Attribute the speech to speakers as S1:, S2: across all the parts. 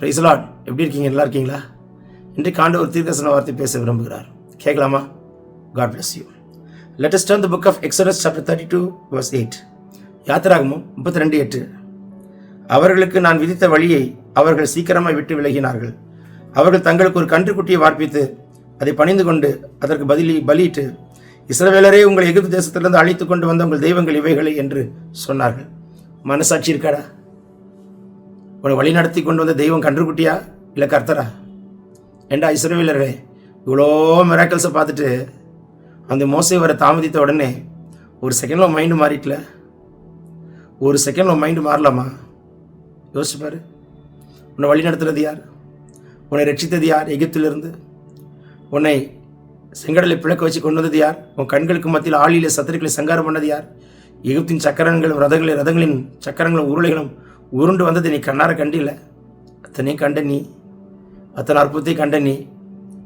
S1: Price எப்படி இருக்கீங்க? நல்லா இருக்கீங்களா? இன்றைக்கு ஆண்டு ஒரு தீர்க்கசன வார்த்தை பேச விரும்புகிறார். கேட்கலாமா? God bless you let us turn the book of exodus chapter 32 verse 8 யாத்திராகமும் முப்பத்தி ரெண்டு எட்டு. அவர்களுக்கு நான் விதித்த வழியை அவர்கள் சீக்கிரமாக விட்டு விலகினார்கள். அவர்கள் தங்களுக்கு ஒரு கன்றுக்குட்டியை வார்ப்பித்து அதை பணிந்து கொண்டு அதற்கு பதிலி பலியிட்டு இஸ்ரவேலரே உங்களை எகிப்து தேசத்திலிருந்து அழைத்து கொண்டு வந்த உங்கள் தெய்வங்கள் இவைகளை என்று சொன்னார்கள். மனசாட்சி இருக்காடா உன்னை வழி நடத்தி கொண்டு வந்த தெய்வம் கன்றுக்குட்டியா? இல்லை கர்த்தரா? ஏண்டா இஸ்ரோவிலரே இவ்வளோ மிராக்கல்ஸை பார்த்துட்டு அந்த மோசை வர தாமதித்த உடனே ஒரு செகண்டில் மைண்டு மாறிட்டல? ஒரு செகண்டில் மைண்டு மாறலாமா? யோசிச்சு உன்னை வழி நடத்துறது யார்? உன்னை ரட்சித்தது யார்? எகிப்திலிருந்து? உன்னை செங்கடலை பிளக்க வச்சு கொண்டு வந்தது யார்? உன் கண்களுக்கு மத்தியில் ஆளியிலே சத்துருக்களை சங்காரம் பண்ணது யார்? எகிப்தின் சக்கரங்களும் ரதங்களின் ரதங்களின் சக்கரங்களும் உருளைகளும் உருண்டு வந்தது நீ கண்ணார கண்டில்ல அத்தனையும் கண்ட நீ. அத்தனை அற்புதத்தையும் கண்ட நீ.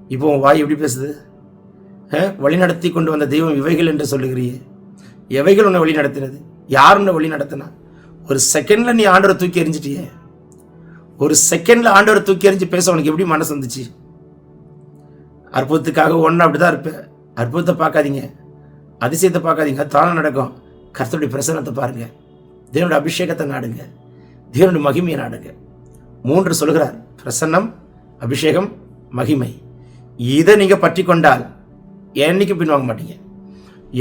S1: இப்போ உன் வாய் எப்படி பேசுது? அஹ், வழி நடத்தி கொண்டு வந்த தெய்வம் இவைகள் என்று சொல்லுகிறியே எவைகள் உன்னை வழி நடத்தினது? யார் உன்னை வழி நடத்தினா? ஒரு செகண்டில் நீ ஆண்டவரை தூக்கி எறிஞ்சிட்டியே. ஒரு செகண்டில் ஆண்டவரை தூக்கி எறிஞ்சு பேச உனக்கு எப்படி மனசு வந்துச்சு? அற்புதத்துக்காக ஒன்று அப்படிதான் இருப்பேன் அற்புதத்தை பார்க்காதீங்க. அதிசயத்தை பார்க்காதீங்க. தானே நடக்கும். கர்த்தருடைய பிரசனத்தை பாருங்கள் தேவனுடைய அபிஷேகத்தை நாடுங்க. தேவனுடைய மகிமையை நாடுங்க. மூன்று சொல்கிறார் பிரசன்னம் அபிஷேகம் மகிமை. இதை நீங்கள் பற்றி கொண்டால் என்னைக்கு பின்வாங்க மாட்டீங்க.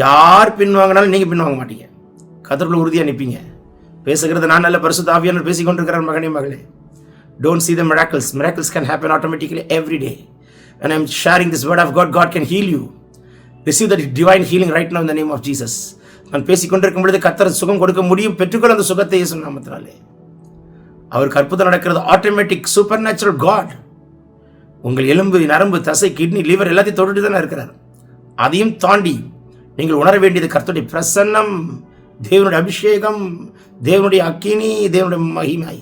S1: யார் பின்வாங்கினாலும் நீங்கள் பின்வாங்க மாட்டீங்க. கத்தருக்குள்ள உறுதியாக நிற்பீங்க பேசுகிறது நான் நல்ல பரிசு ஆவியானவர் பேசி கொண்டிருக்கிறார் மகனே மகளே. Don't see the miracles miracles can happen automatically every day and I'm sharing this word of God God can heal you receive that divine healing right now in name of Jesus நான் பேசிக்கொண்டிருக்கும் பொழுது கத்தர் சுகம் கொடுக்க முடியும். பெற்றுக்கொள்ள அந்த சுகத்தை இயேசு நாமத்தினாலே. அவருக்கு அற்புதம் நடக்கிறது. ஆட்டோமேட்டிக் சூப்பர் நேச்சுரல் காட் உங்கள் எலும்பு நரம்பு தசை கிட்னி லிவர் எல்லாத்தையும் தொட்டுட்டு தானே இருக்கிறார். அதையும் தாண்டி நீங்கள் உணர வேண்டியது கர்த்தருடைய பிரசன்னம் தேவனுடைய அபிஷேகம் தேவனுடைய அக்கினி தேவனுடைய மகிமை.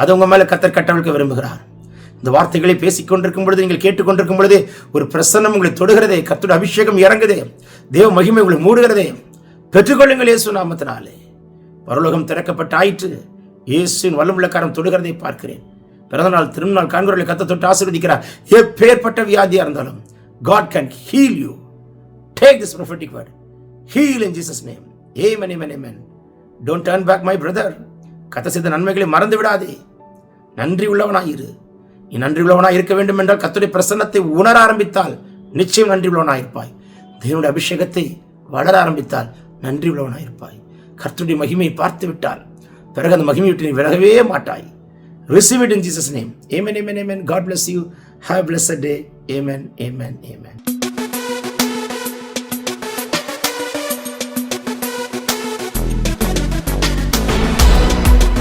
S1: அது உங்கள் மேலே கத்தர் கட்டவிழ்க்க விரும்புகிறார். இந்த வார்த்தைகளை பேசிக்கொண்டிருக்கும் பொழுது நீங்கள் கேட்டுக்கொண்டிருக்கும் பொழுது ஒரு பிரசன்னம் உங்களை தொடுகிறதே கத்தோட அபிஷேகம் இறங்குதே தேவ மகிமை உங்களை மூடுகிறதே. பெற்றுக்கொள்ளுங்கள் இயேசு நாமத்தினாலே. பரலோகம் திறக்கப்பட்டு ஆயிற்று இயேசுவின் வல்லமுள்ளக்காரம் தொடுகிறதை பார்க்கிறேன். பிறந்தநாள் திருநாள் காண்கிறவர்களை கத்த தொட்டு ஆசீர்வதிக்கிறார். எப்பேற்பட்ட வியாதியா இருந்தாலும் God can heal you take this ரூஃபர்டிகேட் heal in Jesus name a many many men don't turn back my brother கத்த செய்த நன்மைகளை மறந்து விடாதே. நன்றி உள்ளவனாக இரு நீ நன்றி உள்ளவனாக இருக்க வேண்டும் என்றால் கத்துடைய பிரசன்னத்தை உணர ஆரம்பித்தால் நிச்சயம் நன்றி உள்ளவனாக இருப்பாய். தேவனுடைய அபிஷேகத்தை வளர ஆரம்பித்தால் நன்றி உள்ளவனாக இருப்பாய். கர்த்துடைய மகிமையை பார்த்து விட்டால் பிறகு அந்த மகிமை விட்டு நீ விலகவே மாட்டாய் receive it in jesus name amen amen amen god bless you have a blessed day amen amen amen